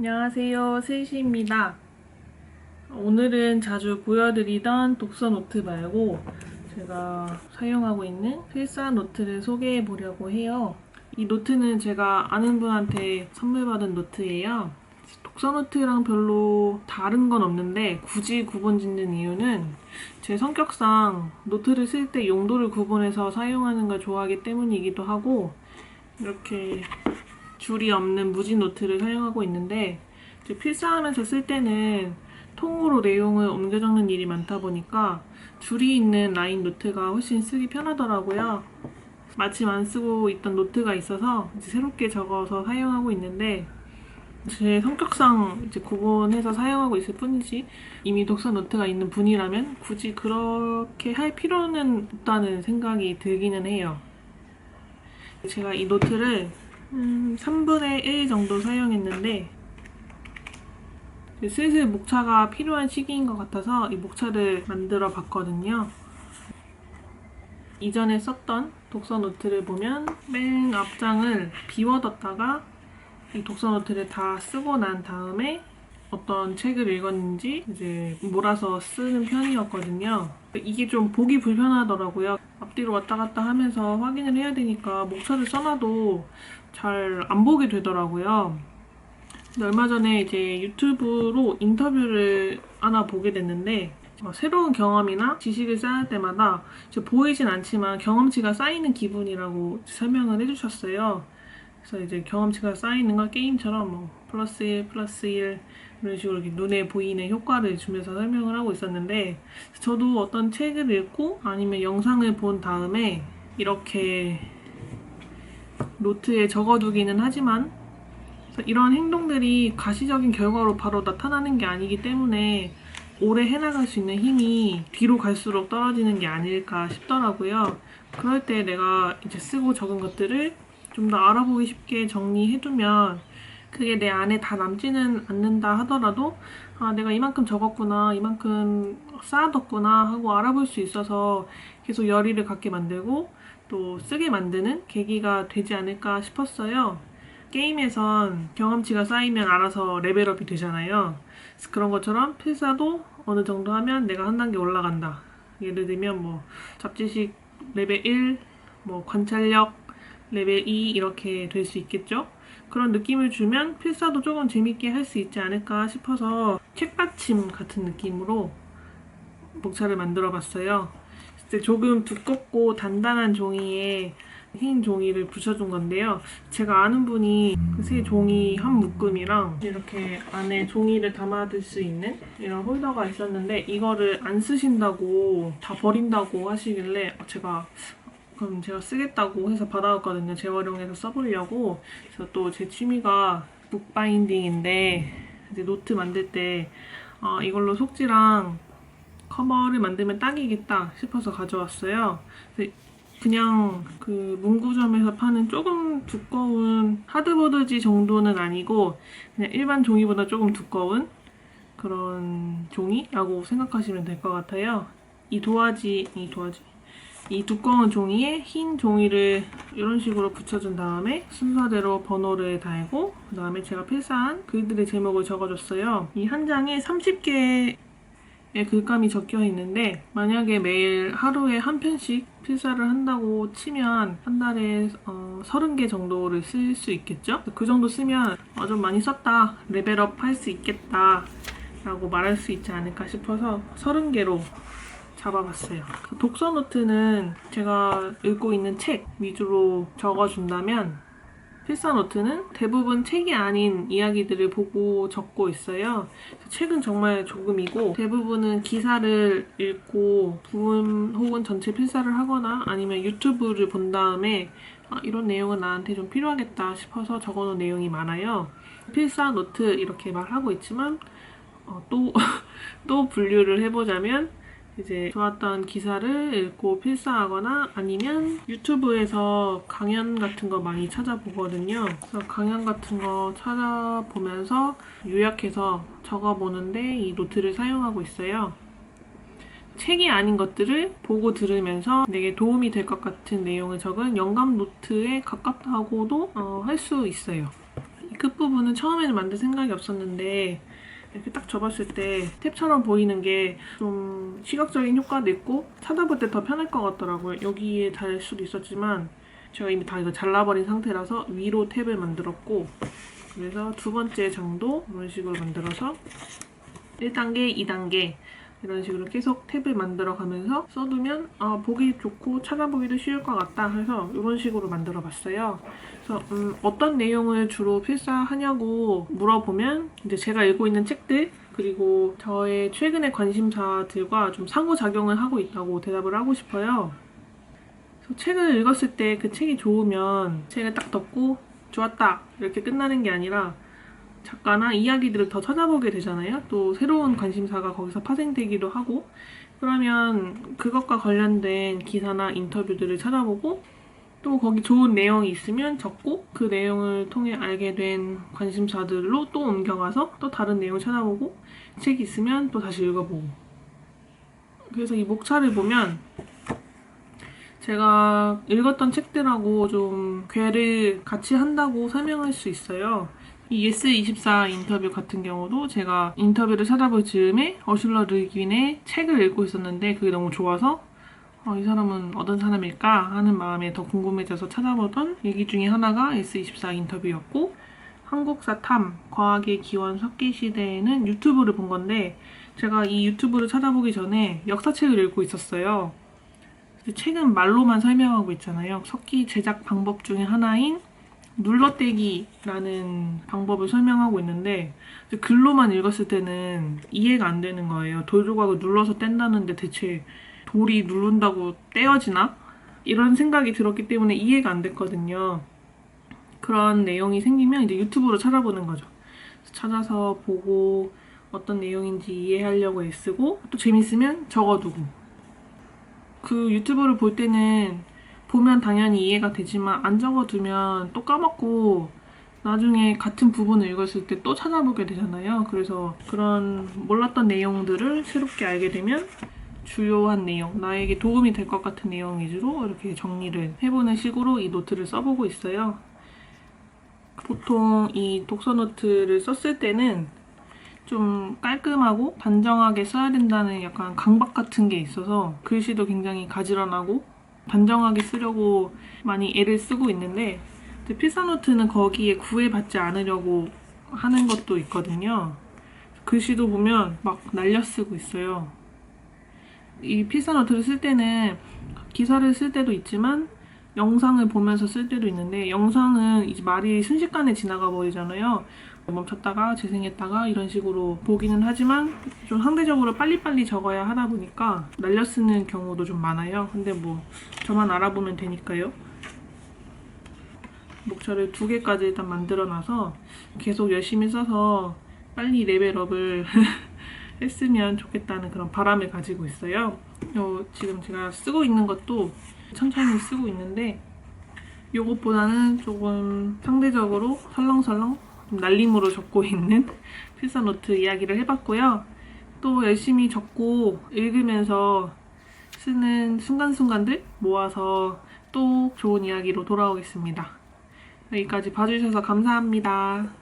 안녕하세요. 슬시입니다. 오늘은 자주 보여드리던 독서 노트 말고 제가 사용하고 있는 필사 노트를 소개해 보려고 해요. 이 노트는 제가 아는 분한테 선물 받은 노트예요. 독서 노트랑 별로 다른 건 없는데 굳이 구분 짓는 이유는 제 성격상 노트를 쓸 때 용도를 구분해서 사용하는 걸 좋아하기 때문이기도 하고 이렇게 줄이 없는 무지 노트를 사용하고 있는데 필사하면서 쓸 때는 통으로 내용을 옮겨 적는 일이 많다 보니까 줄이 있는 라인 노트가 훨씬 쓰기 편하더라고요. 마침 안 쓰고 있던 노트가 있어서 이제 새롭게 적어서 사용하고 있는데 제 성격상 이제 구분해서 사용하고 있을 뿐이지 이미 독서 노트가 있는 분이라면 굳이 그렇게 할 필요는 없다는 생각이 들기는 해요. 제가 이 노트를 음, 3분의 1 정도 사용했는데 슬슬 목차가 필요한 시기인 것 같아서 이 목차를 만들어 봤거든요. 이전에 썼던 독서 노트를 보면 맨 앞장을 비워뒀다가 이 독서 노트를 다 쓰고 난 다음에 어떤 책을 읽었는지 이제 몰아서 쓰는 편이었거든요. 이게 좀 보기 불편하더라고요. 앞뒤로 왔다 갔다 하면서 확인을 해야 되니까 목차를 써놔도 잘 안 보게 되더라고요. 근데 얼마 전에 이제 유튜브로 인터뷰를 하나 보게 됐는데 어, 새로운 경험이나 지식을 쌓을 때마다 보이진 않지만 경험치가 쌓이는 기분이라고 설명을 해주셨어요. 그래서 이제 경험치가 쌓이는 걸 게임처럼 뭐 플러스 1, 플러스 1 이런 식으로 눈에 보이는 효과를 주면서 설명을 하고 있었는데 저도 어떤 책을 읽고 아니면 영상을 본 다음에 이렇게 노트에 적어두기는 하지만 이런 행동들이 가시적인 결과로 바로 나타나는 게 아니기 때문에 오래 해나갈 수 있는 힘이 뒤로 갈수록 떨어지는 게 아닐까 싶더라고요. 그럴 때 내가 이제 쓰고 적은 것들을 좀 더 알아보기 쉽게 정리해두면 그게 내 안에 다 남지는 않는다 하더라도 아, 내가 이만큼 적었구나, 이만큼 쌓아뒀구나 하고 알아볼 수 있어서 계속 열의를 갖게 만들고 또 쓰게 만드는 계기가 되지 않을까 싶었어요. 게임에선 경험치가 쌓이면 알아서 레벨업이 되잖아요. 그런 것처럼 필사도 어느 정도 하면 내가 한 단계 올라간다. 예를 들면 뭐 잡지식 레벨 1, 뭐 관찰력 레벨 2 이렇게 될 수 있겠죠? 그런 느낌을 주면 필사도 조금 재밌게 할 수 있지 않을까 싶어서 책받침 같은 느낌으로 목차를 만들어 봤어요. 이제 조금 두껍고 단단한 종이에 흰 종이를 붙여준 건데요. 제가 아는 분이 그 새 종이 한 묶음이랑 이렇게 안에 종이를 담아둘 수 있는 이런 홀더가 있었는데 이거를 안 쓰신다고 다 버린다고 하시길래 제가 그럼 제가 쓰겠다고 해서 받아왔거든요. 재활용해서 써보려고. 그래서 또 제 취미가 북바인딩인데 이제 노트 만들 때 아, 이걸로 속지랑 커버를 만들면 딱이겠다 싶어서 가져왔어요. 근데 그냥 그 문구점에서 파는 조금 두꺼운 하드보드지 정도는 아니고 그냥 일반 종이보다 조금 두꺼운 그런 종이라고 생각하시면 될 것 같아요. 이 도화지, 이 도화지. 이 두꺼운 종이에 흰 종이를 이런 식으로 붙여준 다음에 순서대로 번호를 달고 그 다음에 제가 필사한 글들의 제목을 적어줬어요. 이 한 장에 30개의 글감이 적혀 있는데 만약에 매일 하루에 한 편씩 필사를 한다고 치면 한 달에 어, 30개 정도를 쓸 수 있겠죠? 그 정도 쓰면 어, 좀 많이 썼다 레벨업 할 수 있겠다 라고 말할 수 있지 않을까 싶어서 30개로 잡아봤어요. 그 독서 노트는 제가 읽고 있는 책 위주로 적어준다면 필사 노트는 대부분 책이 아닌 이야기들을 보고 적고 있어요. 책은 정말 조금이고 대부분은 기사를 읽고 부분 혹은 전체 필사를 하거나 아니면 유튜브를 본 다음에 아, 이런 내용은 나한테 좀 필요하겠다 싶어서 적어놓은 내용이 많아요. 필사 노트 이렇게 말하고 있지만 어, 또, 또 분류를 해보자면 이제 좋았던 기사를 읽고 필사하거나 아니면 유튜브에서 강연 같은 거 많이 찾아보거든요. 그래서 강연 같은 거 찾아보면서 요약해서 적어보는데 이 노트를 사용하고 있어요. 책이 아닌 것들을 보고 들으면서 내게 도움이 될 것 같은 내용을 적은 영감 노트에 가깝다고도 어, 할 수 있어요. 끝부분은 처음에는 만들 생각이 없었는데 이렇게 딱 접었을 때 탭처럼 보이는 게 좀 시각적인 효과도 있고 찾아볼 때 더 편할 것 같더라고요. 여기에 달 수도 있었지만 제가 이미 다 이거 잘라버린 상태라서 위로 탭을 만들었고 그래서 두 번째 장도 이런 식으로 만들어서 1단계, 2단계 이런 식으로 계속 탭을 만들어 가면서 써두면 아, 보기 좋고 찾아보기도 쉬울 것 같다 해서 이런 식으로 만들어 봤어요. 그래서 음, 어떤 내용을 주로 필사하냐고 물어보면 이제 제가 읽고 있는 책들 그리고 저의 최근의 관심사들과 좀 상호작용을 하고 있다고 대답을 하고 싶어요. 그래서 책을 읽었을 때 그 책이 좋으면 책을 딱 덮고 좋았다 이렇게 끝나는 게 아니라 작가나 이야기들을 더 찾아보게 되잖아요. 또 새로운 관심사가 거기서 파생되기도 하고 그러면 그것과 관련된 기사나 인터뷰들을 찾아보고 또 거기 좋은 내용이 있으면 적고 그 내용을 통해 알게 된 관심사들로 또 옮겨가서 또 다른 내용을 찾아보고 책이 있으면 또 다시 읽어보고 그래서 이 목차를 보면 제가 읽었던 책들하고 좀 괴를 같이 한다고 설명할 수 있어요. 이 예스24 인터뷰 같은 경우도 제가 인터뷰를 찾아볼 즈음에 어슐러 르긴의 책을 읽고 있었는데 그게 너무 좋아서 어, 이 사람은 어떤 사람일까 하는 마음에 더 궁금해져서 찾아보던 얘기 중에 하나가 예스24 인터뷰였고 한국사 탐, 과학의 기원 석기 시대에는 유튜브를 본 건데 제가 이 유튜브를 찾아보기 전에 역사책을 읽고 있었어요. 책은 말로만 설명하고 있잖아요. 석기 제작 방법 중에 하나인 눌러떼기라는 방법을 설명하고 있는데 글로만 읽었을 때는 이해가 안 되는 거예요. 돌 조각을 눌러서 뗀다는데 대체 돌이 누른다고 떼어지나? 이런 생각이 들었기 때문에 이해가 안 됐거든요. 그런 내용이 생기면 이제 유튜브로 찾아보는 거죠. 찾아서 보고 어떤 내용인지 이해하려고 애쓰고 또 재밌으면 적어두고 그 유튜브를 볼 때는 보면 당연히 이해가 되지만 안 적어두면 또 까먹고 나중에 같은 부분을 읽었을 때 또 찾아보게 되잖아요. 그래서 그런 몰랐던 내용들을 새롭게 알게 되면 주요한 내용, 나에게 도움이 될 것 같은 내용 위주로 이렇게 정리를 해보는 식으로 이 노트를 써보고 있어요. 보통 이 독서 노트를 썼을 때는 좀 깔끔하고 단정하게 써야 된다는 약간 강박 같은 게 있어서 글씨도 굉장히 가지런하고 단정하게 쓰려고 많이 애를 쓰고 있는데 필사노트는 거기에 구애받지 않으려고 하는 것도 있거든요. 글씨도 보면 막 날려 쓰고 있어요. 이 필사노트를 쓸 때는 기사를 쓸 때도 있지만 영상을 보면서 쓸 때도 있는데 영상은 이제 말이 순식간에 지나가 버리잖아요. 멈췄다가 재생했다가 이런 식으로 보기는 하지만 좀 상대적으로 빨리빨리 적어야 하다 보니까 날려 쓰는 경우도 좀 많아요. 근데 뭐 저만 알아보면 되니까요. 목차를 두 개까지 일단 만들어 놔서 계속 열심히 써서 빨리 레벨업을 했으면 좋겠다는 그런 바람을 가지고 있어요. 요 지금 제가 쓰고 있는 것도 천천히 쓰고 있는데 요것보다는 조금 상대적으로 설렁설렁 좀 날림으로 적고 있는 필사노트 이야기를 해봤고요. 또 열심히 적고 읽으면서 쓰는 순간순간들 모아서 또 좋은 이야기로 돌아오겠습니다. 여기까지 봐주셔서 감사합니다.